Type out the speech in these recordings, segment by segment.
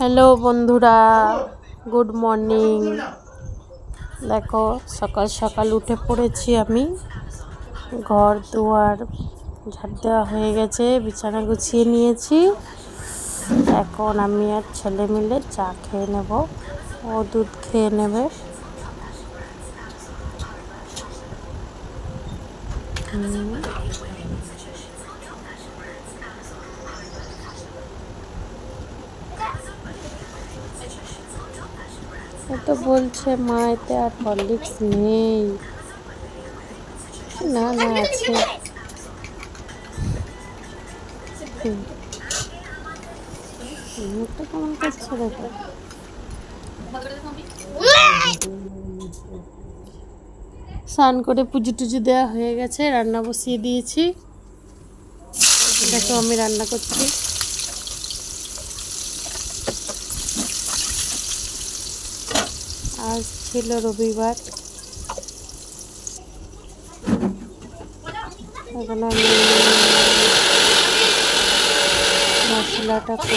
Hello বন্ধুরা, good morning. দেখো, সকাল সকাল উঠে পড়েছি আমি। ঘর দুয়ার ঝাড় দেওয়া হয়ে গেছে, বিছানা গুছিয়ে নিয়েছি। এখন আমি আর ছেলে মিলে চা খেয়ে নেব, ও দুধ খেয়ে নেবে। হুম। ও তো বলছে মা, এতে আর হরলিক্স নেই। না না, আছে। মুখটা কেমন করছে দেখো। স্নান করে পুজো টুজো দেওয়া হয়ে গেছে, রান্না বসিয়ে দিয়েছি। দেখো আমি রান্না করছি। আজ ছিল রবিবার। এখন আমি মশলাটা করে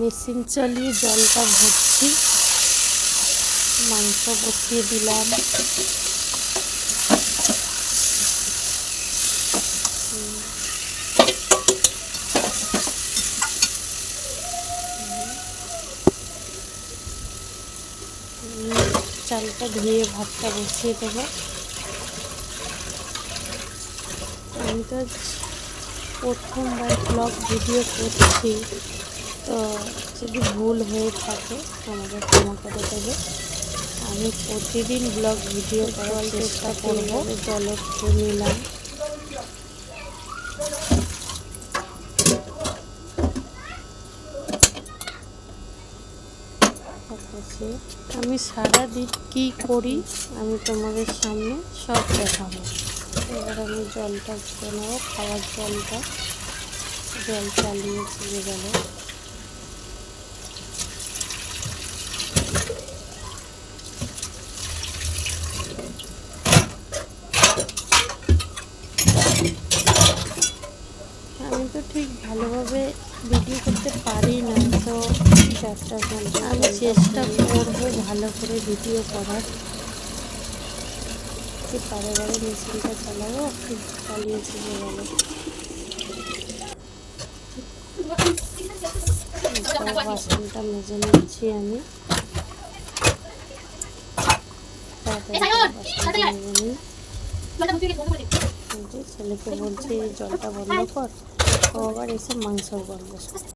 মেশিন চালিয়ে জলটা ভরছি। মাংস বসিয়ে দিলাম। চালটা ধুয়ে ভাতটা বসিয়ে দেবো। আমি তো প্রথমবার ব্লগ ভিডিও করছি তো যদি ভুল হয়ে থাকে আমাকে ক্ষমা করে দেবে। আমি প্রতিদিন ব্লগ ভিডিও করার চেষ্টা করব। জলে খেয়ে নিলাম তারপরে আমি সারাদিন কী করি আমি তোমাদের সামনে সব দেখাবো। এবার আমি জলটা নেব, খাওয়ার জলটা। জল চালিয়ে চলে গেল। আমি তো ঠিক ভালোভাবে ভিডিও করতে পারি না, তো চেষ্টা আমি চেষ্টা করব ভালো করে ভিডিও করার। কি বারে মেশিনটা চালাবো কি চালিয়ে চলে গেলো তো বাসনটা মেজে নিচ্ছি আমি। ছেলেকে বলছি জলটা বন্ধ কর। ও আবার এসে মাংস করবে